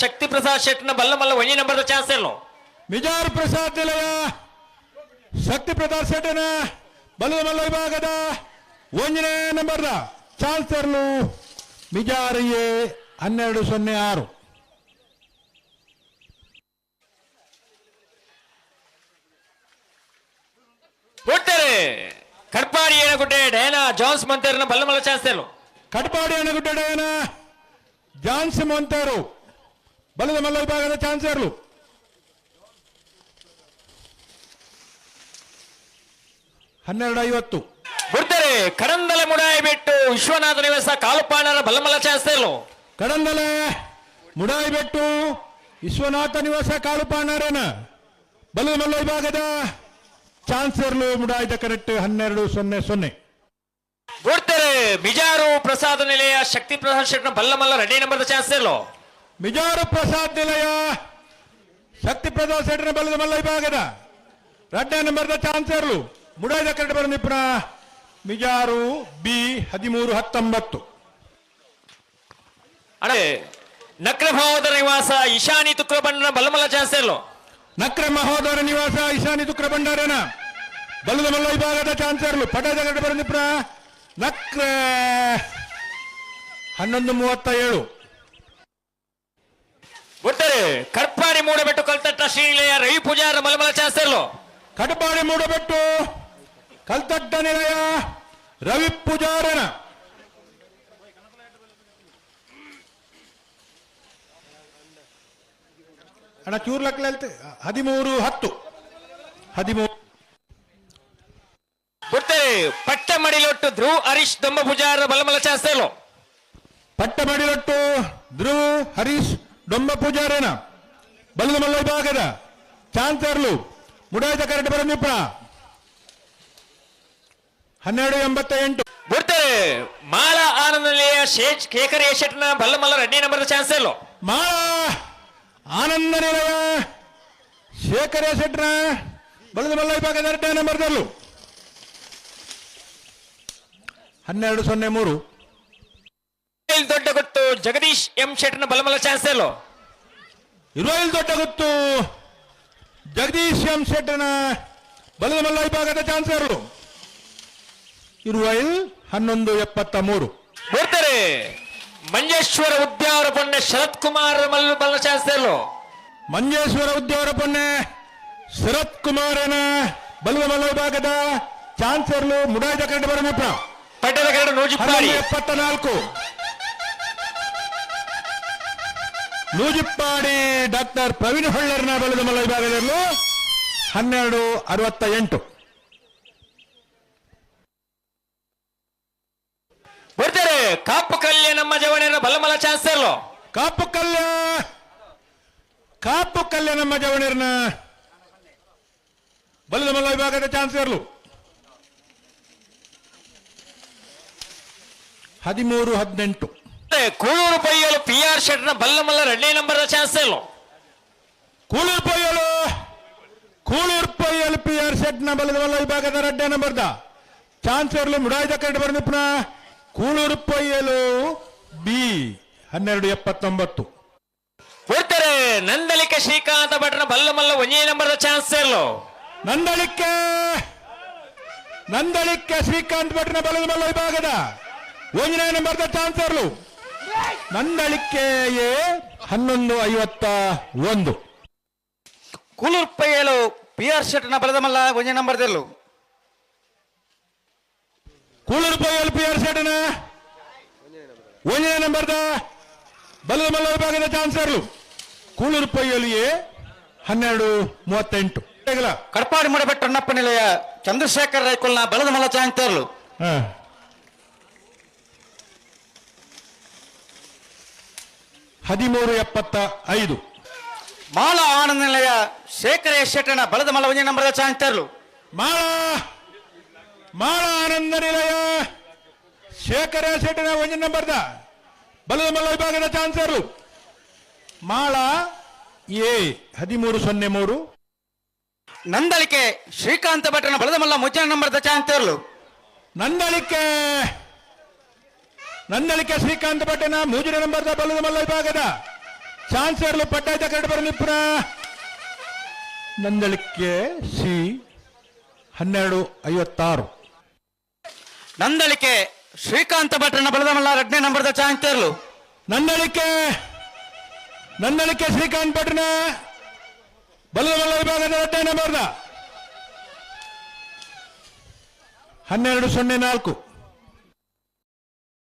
ಪ್ರಸಾದ್ ಶೆಟ್ನ ಬಲ್ಲಮಲ್ಲ ಒಂಜಿ ನಂಬರ್ದ ಚಾನ್ಸ್ ಎಲ್ಲೋ ಮಿಜಾರ್ ಪ್ರಸಾದ್ ನಿಲಯ ಶಕ್ತಿ ಪ್ರಸಾದ್ ಶೆಟ್ಟನ ಬಲದ ಮಲ್ಲ ವಿಭಾಗದ ಒಂದನೇ ನಂಬರ್ದ ಚಾನ್ಸರ್ಲು ಮಿಜಾರ್ ಎ ಹನ್ನೆರಡು ಸೊನ್ನೆ ಆರು ಕೊಡ್ತಾರೆ ಕಡ್ಪಾಡಿ ಏನಗುಡ್ಡೆ ಡಯನಾ ಜಾನ್ಸ್ ಮಂತೇರ್ನ ಬಲ್ಲಮಲ್ಲ ಚಾನ್ಸ್ ಎಲ್ಲೋ ಕಟ್ಪಾಡಿ ಅಣಗುಡ್ಡನ ಜಾನ್ಸಿ ಮೊಂತೇರು ಬಲದ ಮಲ್ಲ ವಿಭಾಗದ ಚಾನ್ಸರ್ಲು ಹನ್ನೆರಡು ಐವತ್ತು ಬಿಡ್ತಾರೆ ಕಡಂದಲೆ ಮುಡಾಯಿ ಬಿಟ್ಟು ವಿಶ್ವನಾಥ ನಿವಾಸ ಕಾಲುಪಾಣರ ಬಲಮಲ ಚಾನ್ಸ್ ಎಲ್ಲೋ ಕಡಂದಲೆ ಮುಡಾಯಿ ಬಿಟ್ಟು ವಿಶ್ವನಾಥ ನಿವಾಸ ಕಾಳುಪಾಣಾರನ ಬಲದ ಮಲ್ಲ ವಿಭಾಗದ ಚಾನ್ಸರ್ಲು ಮುಡಾಯಿದ ಕರೆಕ್ಟ್ ಹನ್ನೆರಡು ಸೊನ್ನೆ ಸೊನ್ನೆ. ಬಿಡ್ತಾರೆ ಬಿಜಾರು ಪ್ರಸಾದ ನಿಲಯ ಶಕ್ತಿ ಪ್ರಸಾದ್ ಶೆಟ್ನ ಬಲ್ಲಮಲ್ಲ ರೆಡಿ ನಂಬರ್ ಚಾನ್ಸ್ ಎಲ್ಲೋ ಮಿಜಾರು ಪ್ರಸಾದ್ ನಿಲಯ. ಶಕ್ತಿ ಪ್ರಸಾದ್ ಸೆಟ್ನ ಬಲದ ಮಲ್ಲ ವಿಭಾಗದ ರಡ್ಡ ನಂಬರ್ದ ಚಾನ್ಸರ್ಲು ಮುಡಾಯಿದ ಕರೆಕ್ಟ್ ಬರಂದಿಪ್ಪನ ಮಿಜಾರು ಬಿ ಹದಿಮೂರು ಹತ್ತೊಂಬತ್ತು. ಅಡೇ ನಕ್ರ ಮಹೋದರ ನಿವಾಸ ಈಶಾನಿ ತುಕ್ರ ಬಂಡಾರ ಬಲಮಲ್ಲ ಎಲ್ಲೋ ನಕ್ರ ಮಹೋದರ ನಿವಾಸ ಇಶಾನಿ ತುಕ್ರ ಭಂಡಾರನ ಬಲದ ಮಲ್ಲ ವಿಭಾಗದ ಚಾನ್ಸರ್ಲು. ಕರೆಕ್ಟ್ ಬರ ನಕ್ರ ಹನ್ನೊಂದು ಮೂವತ್ತ ಏಳು ಕೊಡ್ತಾರೆ ಕಡ್ಪಾಡಿ మూడబెట్టు ಕಲ್ತಟ್ಟ శ్రీలయ ರವಿ ಪೂಜಾರ మలమల ಚಾನ್ಸ್ కడపాడి మూడబెట్టు ಕಲ್ತಡ್ಡ ನಿಲಯ ರವಿ ಪೂಜಾರನ. ಅಣ್ಣ ಚೂರ್ ಲೆಕ್ಕ ಹದಿಮೂರು ಹತ್ತು. ಹದಿಮೂರು. ಕೊಡ್ತಾರೆ ಪಟ್ಟ ಮಡಿಲೊಟ್ಟು ಧ್ರುವ್ ಹರೀಶ್ ದೊಂಬ ಪೂಜಾರ ಬಲಮಲ ಚಾನ್ಸ್ ಎಲ್ಲೋ ಪಟ್ಟ ಮಾಡಿರಟ್ಟು ಧ್ರುವ್ ಹರೀಶ್ ಡೊಂಬ ಪೂಜಾರನ ಬಲದ ಮಲ್ಲ ವಿಭಾಗದ ಚಾನ್ಸರ್ಲು ಮುಡಾಯ್ದ ಕರೆಕ್ಟ್ ಬರಂದಿಪ್ಪ ಹನ್ನೆರಡು ಎಂಬತ್ತ ಎಂಟು ಕೊಡ್ತಾರೆ ಮಾಳ ಆನಂದ ನಿಲಯ ಶೇಜ್ ಕೇಕರ್ ಶೆಟ್ನ ಬಲ್ಲಮಲ್ಲ ರೆಡ್ಡಿ ನಂಬರ್ದ ಚಾನ್ಸ್ ಎಲ್ಲೋ ಮಾಳ ಆನಂದ ನಿಲಯ ಶೇಖರ ಶೆಟ್ರ ಬಲದ ಮಲ್ಲ ವಿಭಾಗದ ಎರಡನೇ ನಂಬರ್ದಲ್ಲೂ ಹನ್ನೆರಡು ಸೊನ್ನೆ ಮೂರು ಇಲ್ಲಿ ದೊಡ್ಡ ಗೊತ್ತು ಜಗದೀಶ್ ಎಂ ಶೆಟ್ನ ಬಲಮಲ ಚಾನ್ಸ್ ಎಲ್ಲೋ ಇರುವಲ್ ದೊಡ್ಡ ಗೊತ್ತು. ಜಗದೀಶ್ ಎಂ ಶೆಟ್ಟನ ಬಲದ ಮಲ್ಲ ವಿಭಾಗದ ಚಾನ್ಸರ್ಲು ಇರುವಲ್ ಹನ್ನೊಂದು ಎಪ್ಪತ್ತ ಮೂರು. ಮಂಜೇಶ್ವರ ಉದ್ಯಾವರ ಪೊಣ್ಣೆ ಶರತ್ ಕುಮಾರ್ ಮಲ್ಲ ಬಲ ಚಾನ್ಸ್ ಎಲ್ಲೋ ಮಂಜೇಶ್ವರ ಉದ್ಯಾವರ ಪೊನ್ನೆ ಶರತ್ ಕುಮಾರನ ಬಲದ ಮಲ್ಲ ವಿಭಾಗದ ಚಾನ್ಸರ್ಲು ಮುಡಾಯ್ದ ಕರೆಕ್ಟ್ ಬರಮಿಪ್ಪ. ಪಟ್ಟದ ಕರಡು ಹನ್ನೊಂದು ಎಪ್ಪತ್ತ ನಾಲ್ಕು. ನೂಜಿಪ್ಪಾಡಿ ಡಾಕ್ಟರ್ ಪ್ರವೀಣ್ ಹೊಳ್ಳರ್ನ ಬೆಳೆದ ಮಲ್ಲ ವಿಭಾಗದಲ್ಲೂ ಹನ್ನೆರಡು ಅರವತ್ತ ಎಂಟು. ಬರ್ತಾರೆ ಕಾಪು ಕಲ್ಯ ನಮ್ಮ ಜವನಿನ ಬಲಮಲ ಚಾನ್ಸ್ ಎಲ್ಲೋ ಕಾಪು ಕಲ್ಯ ಕಾಪು ಕಲ್ಯ ನಮ್ಮ ಜವಣಿಯರ್ನ ಬಲದ ಮಲ್ಲ ವಿಭಾಗದ ಚಾನ್ಸರ್ಲು ಹದಿಮೂರು ಹದಿನೆಂಟು. ಕೂಳೂರು ಪೈಯಲು ಪಿ ಆರ್ ಶೆಟ್ನ ಬಲ್ಲಮಲ್ಲ ರೆಡ್ಡಿ ನಂಬರ್ದ ಚಾನ್ಸ್ ಎಲ್ಲೋ ಕೂಳೂರು ಪೊಯ್ಯಲು ಕೂಳೂರು ಪೊಯ್ಯಲು ಪಿ ಆರ್ ಸೆಟ್ನ ಬಲ್ಲದವಲ್ಲ ಮಲ್ಲ ವಿಭಾಗದ ರಡ್ಡೆ ನಂಬರ್ದ. ಚಾನ್ಸರ್ಲು ಮುಡಾಯ್ದ ಕರೆಕ್ಟ್ ಬರ್ನಿಪ್ನ ಕೂಳೂರು ಪೊಯ್ಯಲು ಬಿ ಹನ್ನೆರಡು ಎಪ್ಪತ್ತೊಂಬತ್ತು. ಕೊಡ್ತಾರೆ ನಂದಲಿಕೆ ಶ್ರೀಕಾಂತ ಭಟ್ನ ಬಲ್ಲಮಲ್ಲ ಒಂದೇ ನಂಬರ್ದ ಚಾನ್ಸ್ ಎಲ್ಲೋ ನಂದಳಿಕೆ ನಂದಳಿಕೆ ಶ್ರೀಕಾಂತ್ ಭಟ್ನ ಬಲದ ಮಲ್ಲ ವಿಭಾಗದ ಒಂದನೇ ನಂಬರ್ದ ಚಾನ್ಸರ್ಲು ನಂದಳಿಕೆಯೇ ಹನ್ನೊಂದು ಐವತ್ತ ಒಂದು. ಕೂಲೂರು ಪೈಯಲು ಪಿ ಆರ್ ಶೆಟ್ನ ಬಲದ ಮಲ್ಲ ಒಂಜೆ ನಂಬರ್ದೆಲ್ಲು ಕೂಳೂರು ಪೊಯ್ಯಲು ಪಿ ಆರ್ ಸೆಟ್ನ ನಂಬರ್ ನಂಬರ್ದ ಬಲದ ಮಲ್ಲ ವಿಭಾಗದ ಚಾನ್ಸರ್ಲು ಕೂಳೂರು ಪೊಯ್ಯಲು ಎ ಹನ್ನೆರಡು ಮೂವತ್ತೆಂಟು? ಕಡಪಾಡಿ ಮಾಡಬೆಟ್ಟ ಅಣ್ಣಪ್ಪ ನಿಲಯ ಚಂದ್ರಶೇಖರ್ ರೈಕೊಲ್ನ ಬಲದ ಮಲ್ಲ ಹದಿಮೂರು ಎಪ್ಪತ್ತ ಐದು ಮಾಳ ಆನಂದ ನಿಲಯ ಶೇಖರ ಶೆಟ್ಟಣ ಶೆಟ್ಟನ ಬಲದ ಮಲ್ಲ ಒಂದೇ ನಂಬರ್ದ ಚಾಂತರ್ಲು ಮಾಳ ಮಾಳ ಆನಂದ ನಿಲಯ ಶೇಖರ ಶೆಟ್ಟನ ಒಂದು ನಂಬರ್ದ ಬಲದ ಮಲ ವಿಭಾಗದ ಚಾನ್ಸರು ಮಾಳ ಎ ಹದಿಮೂರು ಸೊನ್ನೆ ಮೂರು. ನಂದಳಿಕೆ ಶ್ರೀಕಾಂತ ಭಟ್ರನ ಬಲದ ಮಲ್ಲ ಮುಜ್ಜನ ನಂಬರ್ದ ಚಾನ್ಸರ್ಲು ನಂದಳಿಕೆ ನಂದಳಿಕೆ ಶ್ರೀಕಾಂತ್ ಪಟ್ಟಣ ಮೂಜಿನ ನಂಬರ್ದ ಬಲ್ಲದ ಮಲ್ಲ ವಿಭಾಗದ ಚಾನ್ಸರ್ಲು ಪಟ್ಟಾಯ್ತ ಕರಡು ಬರಲಿಪ್ಪನ ನಂದಳಿಕೆ ಸಿ ಹನ್ನೆರಡು ಐವತ್ತಾರು. ನಂದಳಿಕೆ ಶ್ರೀಕಾಂತ ಭಟ್ರನ ಬಲದ ಮಲ್ಲ ಎರಡನೇ ನಂಬರ್ದ ಚಾನ್ಸರ್ಲು ನಂದಳಿಕೆ ನಂದಳಿಕೆ ಶ್ರೀಕಾಂತ್ ಭಟ್ರನ ಬಲದ ಮಲ್ಲ ವಿಭಾಗದ ಎರಡನೇ ನಂಬರ್ದ ಹನ್ನೆರಡು ಸೊನ್ನೆ ನಾಲ್ಕು.